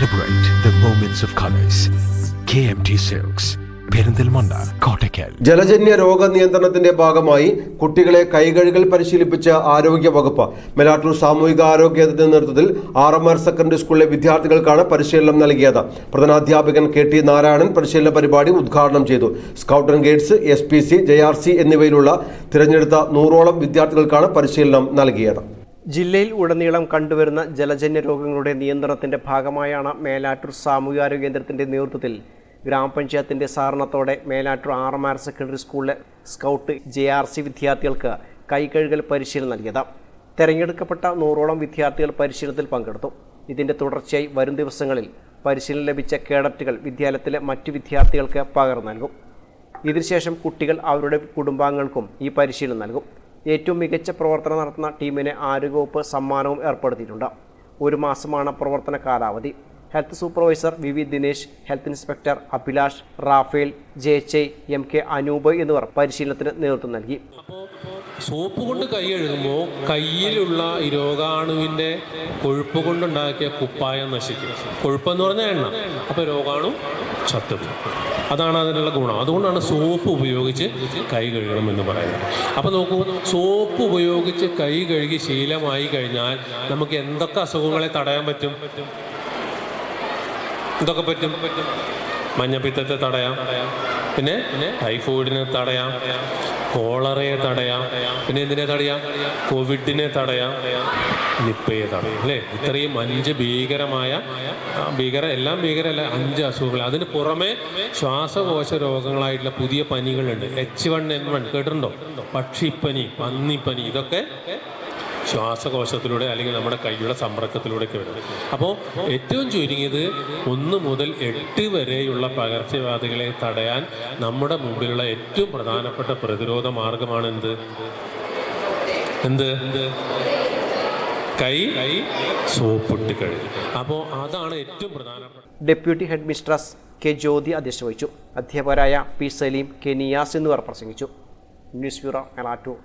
Celebrate the moments of colors. KMT Silks, Perinthalmanna Kottakkal ജലജന്യ രോഗ നിയന്ത്രണത്തിന്റെ ഭാഗമായി കുട്ടികളെ കൈകഴുകൽ പരിശീലിപ്പിച്ച ആരോഗ്യ വകുപ്പ് മെലാട്ടൂർ സാമൂഹിക ആരോഗ്യ നേതൃത്വത്തിൽ ആർ എം ആർ സെക്കൻഡറി സ്കൂളിലെ വിദ്യാർത്ഥികൾക്കാണ് പരിശീലനം നൽകിയത്. പ്രധാനാധ്യാപകൻ കെ ടി നാരായണൻ പരിശീലന പരിപാടി ഉദ്ഘാടനം ചെയ്തു. Scout and guides S P C J R C എന്നിവയിലുള്ള തിരഞ്ഞെടുത്ത നൂറോളം വിദ്യാർത്ഥികൾക്കാണ് പരിശീലനം നൽകിയത്. ജില്ലയിൽ ഉടനീളം കണ്ടുവരുന്ന ജലജന്യ രോഗങ്ങളുടെ നിയന്ത്രണത്തിന്റെ ഭാഗമായാണ് മേലാറ്റൂർ സാമൂഹികാരോഗ്യ കേന്ദ്രത്തിന്റെ നേതൃത്വത്തിൽ ഗ്രാമപഞ്ചായത്തിന്റെ സഹകരണത്തോടെ Melattur R M R secondary സ്കൂളിലെ സ്കൗട്ട് ജെ ആർ സി വിദ്യാർത്ഥികൾക്ക് കൈകഴുകൽ പരിശീലനം നൽകിയത്. തെരഞ്ഞെടുക്കപ്പെട്ട നൂറോളം വിദ്യാർത്ഥികൾ പരിശീലനത്തിൽ പങ്കെടുത്തു. ഇതിന്റെ തുടർച്ചയായി വരും ദിവസങ്ങളിൽ പരിശീലനം ലഭിച്ച കേഡറ്റുകൾ വിദ്യാലയത്തിലെ മറ്റു വിദ്യാർത്ഥികൾക്ക് പകർന്നു നൽകും. ഇതിനുശേഷം കുട്ടികൾ അവരുടെ കുടുംബാംഗങ്ങൾക്കും ഈ പരിശീലനം നൽകും. ഏറ്റവും മികച്ച പ്രവർത്തനം നടത്തുന്ന ടീമിന് ആരോഗ്യവകുപ്പ് സമ്മാനവും ഏർപ്പെടുത്തിയിട്ടുണ്ട്. ഒരു മാസമാണ് പ്രവർത്തന കാലാവധി. Health supervisor V V Dinesh health inspector Abhilash Raphael Jayachay M K Anoop എന്നിവർ പരിശീലനത്തിന് നേതൃത്വം നൽകി. സോപ്പ് കൊണ്ട് കൈ കഴുകുമ്പോൾ കയ്യിലുള്ള ഈ രോഗാണുവിന്റെ കൊഴുപ്പ് കൊണ്ടുണ്ടാക്കിയ കുപ്പായം നശിക്കും. കൊഴുപ്പെന്ന് പറഞ്ഞാൽ എണ്ണ. അപ്പോൾ രോഗാണു ചത്തുപോകും. അതാണ് അതിനുള്ള ഗുണം. അതുകൊണ്ടാണ് സോപ്പ് ഉപയോഗിച്ച് കൈ കഴുകണം എന്ന് പറയുന്നത്. അപ്പോൾ നോക്കൂ സോപ്പ് ഉപയോഗിച്ച് കൈ കഴുകി ശീലമായി കഴിഞ്ഞാൽ നമുക്ക് എന്തൊക്കെ അസുഖങ്ങളെ തടയാൻ പറ്റും? എന്തൊക്കെ പറ്റും? മഞ്ഞപ്പിത്തത്തെ തടയാം. പിന്നെ ടൈഫോയിഡിനെ തടയാം. കോളറയെ തടയാം. പിന്നെ എന്തിനെ തടയാം? കോവിഡിനെ തടയാം. നിപ്പയെ തടയാം. അല്ലേ? ഇത്രയും അഞ്ച് ഭീകരമായ ഭീകര എല്ലാം ഭീകരമല്ല അഞ്ച് അസുഖങ്ങൾ. അതിന് പുറമെ ശ്വാസകോശ രോഗങ്ങളായിട്ടുള്ള പുതിയ പനികളുണ്ട്. എച്ച് വൺ എൻ വൺ കേട്ടിട്ടുണ്ടോ? പക്ഷിപ്പനി പന്നിപ്പനി ഇതൊക്കെ ശ്വാസകോശത്തിലൂടെ അല്ലെങ്കിൽ നമ്മുടെ കൈയുടെ സമ്പർക്കത്തിലൂടെയൊക്കെ വരും അപ്പോൾ ഏറ്റവും ചുരുങ്ങിയത് ഒന്ന് മുതൽ എട്ട് വരെയുള്ള പകർച്ചവ്യാധികളെ തടയാൻ നമ്മുടെ മുമ്പിലുള്ള ഏറ്റവും പ്രധാനപ്പെട്ട പ്രതിരോധ മാർഗമാണ് എന്ത്? എന്ത്? കൈ കൈ സോപ്പിട്ട് കഴുകി. അപ്പോൾ അതാണ് ഏറ്റവും പ്രധാനപ്പെട്ട deputy headmistress K Jyothi അധ്യക്ഷത വഹിച്ചു. അധ്യാപകരായ പി സലീം കെ നിയാസ് എന്നിവർ പ്രസംഗിച്ചു. News bureau Melattur